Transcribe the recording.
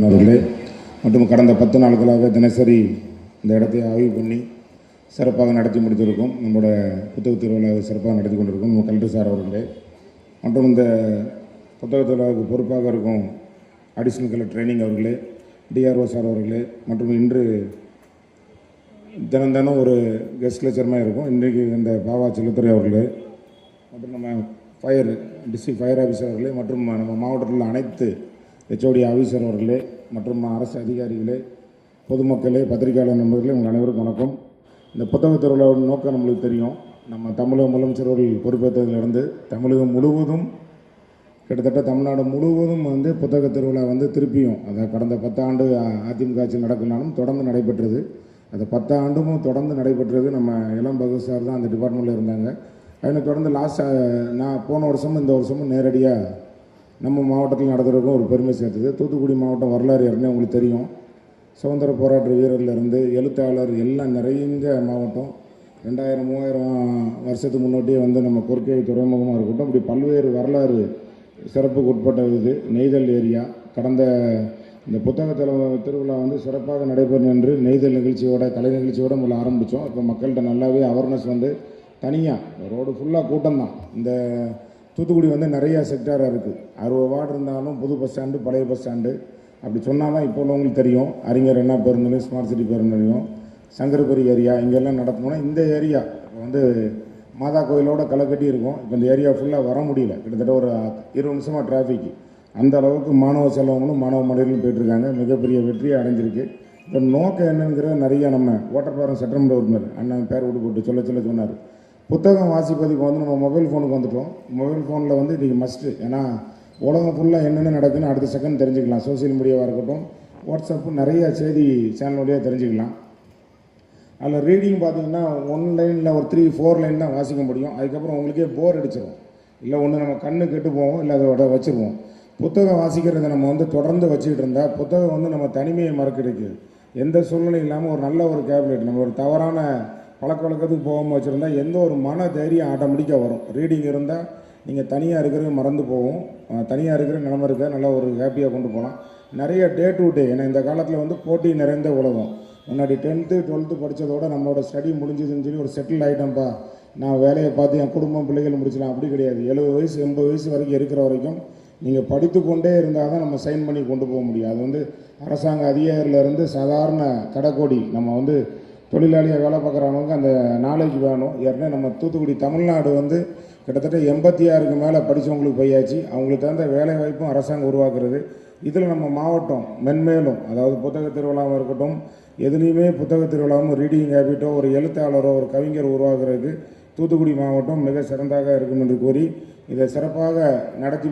அவர்களே மற்றும் கடந்த பத்து நாட்களாக தினசரி இந்த இடத்தை ஆய்வு பண்ணி சிறப்பாக நடத்தி முடித்திருக்கோம். நம்மளோட புத்தக திருவிழாவை சிறப்பாக நடத்தி கொண்டிருக்கும் நம்ம கலெக்டர் சார் அவர்களே. மற்றும் இந்த புத்தக திருவிழாவுக்கு பொறுப்பாக இருக்கும் அடிஷ்னல் கலர் ட்ரைனிங் அவர்களே டிஆர்ஓ சார் அவர்களே மற்றும் இன்று தினம் தினம் ஒரு கெஸ்ட் லெக்சர்மாக இருக்கும். இன்றைக்கு இந்த பாவா செல்லத்துறை அவர்களே மற்றும் நம்ம ஃபயர் டிஸ்ட்ரிக்ட் ஃபயர் ஆஃபீஸர் அவர்களே மற்றும் நம்ம மாவட்டத்தில் அனைத்து ஹெச்ஓடி ஆஃபீஸர் அவர்களே மற்றும் அரசு அதிகாரிகளே பொதுமக்களே பத்திரிகையாளர் நண்பர்களே உங்கள் அனைவருக்கும் வணக்கம். இந்த புத்தக திருவிழாவோட நோக்கம் நம்மளுக்கு தெரியும். நம்ம தமிழக முதலமைச்சர் அவர்கள் பொறுப்பேற்றதிலிருந்து தமிழகம் முழுவதும் கிட்டத்தட்ட தமிழ்நாடு முழுவதும் வந்து புத்தக திருவிழா வந்து திருப்பியும் அதை கடந்த பத்தாண்டு அதிமுக ஆட்சி நடக்கலானும் தொடர்ந்து நடைபெற்றது. அது பத்தாண்டும் தொடர்ந்து நடைபெற்றது. நம்ம இளம் பகவத் சார் தான் அந்த டிபார்ட்மெண்ட்டில் இருந்தாங்க. அதனை தொடர்ந்து லாஸ்ட் நான் போன வருஷமும் இந்த வருஷமும் நேரடியாக நம்ம மாவட்டத்தில் நடத்துகிறதுக்கும் ஒரு பெருமை சேர்த்தது தூத்துக்குடி மாவட்டம் வரலாறு ஏற்கனவே உங்களுக்கு தெரியும். சுதந்திர போராட்ட வீரர்லேருந்து எழுத்தாளர் எல்லாம் நிறைந்த மாவட்டம். ரெண்டாயிரம் மூவாயிரம் வருஷத்துக்கு முன்னாடியே வந்து நம்ம கொற்கை துறைமுகமாக இருக்கட்டும் இப்படி பல்வேறு வரலாறு சிறப்புக்கு உட்பட்ட இது. நெய்தல் ஏரியா கடந்த இந்த புத்தக திருவிழா வந்து சிறப்பாக நடைபெறும் என்று நெய்தல் நிகழ்ச்சியோட கலை நிகழ்ச்சியோட முதல்ல ஆரம்பித்தோம் இப்போ மக்கள்கிட்ட நல்லாவே அவேர்னஸ் வந்து தனியாக ரோடு ஃபுல்லாக கூட்டம் தான். இந்த தூத்துக்குடி வந்து நிறையா செக்டாராக இருக்குது அறுபது வார்டு இருந்தாலும் புது பஸ் ஸ்டாண்டு பழைய பஸ் ஸ்டாண்டு அப்படி சொன்னால் தான் இப்போ உள்ளவங்களுக்கு தெரியும். அறிஞர் என்ன பேருந்துலையும் ஸ்மார்ட் சிட்டி பேருந்துலையும் சங்கரபுரி ஏரியா இங்கெல்லாம் நடத்தணும்னா இந்த ஏரியா வந்து மாதா கோயிலோட களை கட்டி இருக்கும். இப்போ இந்த ஏரியா ஃபுல்லாக வர முடியல. கிட்டத்தட்ட ஒரு இருபது நிமிஷமாக டிராஃபிக் அந்த அளவுக்கு மாணவ செலவங்களும் மாணவ மனிதர்களும் போயிட்டுருக்காங்க. மிகப்பெரிய வெற்றியை அடைஞ்சிருக்கு. இப்போ நோக்கம் என்னங்கிறத நிறைய நம்ம ஓட்டப்பாரம் சட்டமன்ற உறுப்பினர் அண்ணன் பேர் விட்டு போட்டு சொல்ல சொல்ல சொன்னார். புத்தகம் வாசிப்பதுக்கு வந்து நம்ம மொபைல் ஃபோனுக்கு வந்துட்டோம். மொபைல் ஃபோனில் வந்து இன்றைக்கி மஸ்ட்டு ஏன்னா உலகம் ஃபுல்லாக என்னென்ன நடக்குதுன்னு அடுத்த செகண்ட் தெரிஞ்சுக்கலாம். சோஷியல் மீடியாவாக இருக்கட்டும் வாட்ஸ்அப்பு நிறைய செய்தி சேனல் வழியாக தெரிஞ்சுக்கலாம். அதில் ரீடிங் பார்த்தீங்கன்னா ஒன் லைனில் ஒரு த்ரீ ஃபோர் லைன் தான் வாசிக்க முடியும். அதுக்கப்புறம் உங்களுக்கே போர் அடிச்சிடும் இல்லை ஒன்று நம்ம கண்ணு கெட்டு போவோம் இல்லை அதோட வச்சுருவோம். புத்தகம் வாசிக்கிறத நம்ம வந்து தொடர்ந்து வச்சுக்கிட்டு இருந்தால் புத்தகம் வந்து நம்ம தனிமையை மறக்கிறதுக்கு எந்த சூழ்நிலையும் இல்லாமல் ஒரு நல்ல ஒரு கேப்லெட் நம்ம ஒரு தவறான பழக்க வழக்கத்துக்கு போகாமல் வச்சுருந்தா எந்த ஒரு மன தைரியம் ஆட்டோமேட்டிக்காக வரும். ரீடிங் இருந்தால் நீங்கள் தனியாக இருக்கிறது மறந்து போகும். தனியாக இருக்கிற நிலமை இருக்க நல்லா ஒரு ஹாப்பியாக கொண்டு போகலாம். நிறைய டே டு டே ஏன்னா இந்த காலத்தில் வந்து போட்டி நிறைந்த உலகம். முன்னாடி டென்த்து டுவெல்த்து படித்ததோட நம்மளோட ஸ்டடி முடிஞ்சதுன்னு சொல்லி ஒரு செட்டில் ஆகிட்டோம்ப்பா நான் வேலையை பார்த்து என் குடும்பம் பிள்ளைகள் முடிச்சிடலாம் அப்படி கிடையாது. எழுபது வயசு எண்பது வயசு வரைக்கும் இருக்கிற வரைக்கும் நீங்கள் படித்து கொண்டே இருந்தால் தான் நம்ம சைன் பண்ணி கொண்டு போக முடியும். அது வந்து அரசாங்க அதிகாரியிலேருந்து சாதாரண கடைக்கோடி நம்ம வந்து தொழிலாளியாக வேலை பார்க்குறவங்களுக்கு அந்த நாலேஜ் வேணும். ஏற்கனவே நம்ம தூத்துக்குடி தமிழ்நாடு வந்து கிட்டத்தட்ட எண்பத்தி ஆறுக்கு மேலே படித்தவங்களுக்கு போயாச்சு. அவங்களுக்கு தகுந்த வேலை வாய்ப்பும் அரசாங்கம் உருவாக்குறது. இதில் நம்ம மாவட்டம் மென்மேலும் அதாவது புத்தக திருவிழாவும் இருக்கட்டும் எதுலேயுமே புத்தக திருவிழாவும் ரீடிங் ஹேபிட்டோ ஒரு எழுத்தாளரோ ஒரு கவிஞர் உருவாக்குறதுக்கு தூத்துக்குடி மாவட்டம் மிக சிறந்தாக இருக்கும் என்று கூறி இதை சிறப்பாக நடத்தி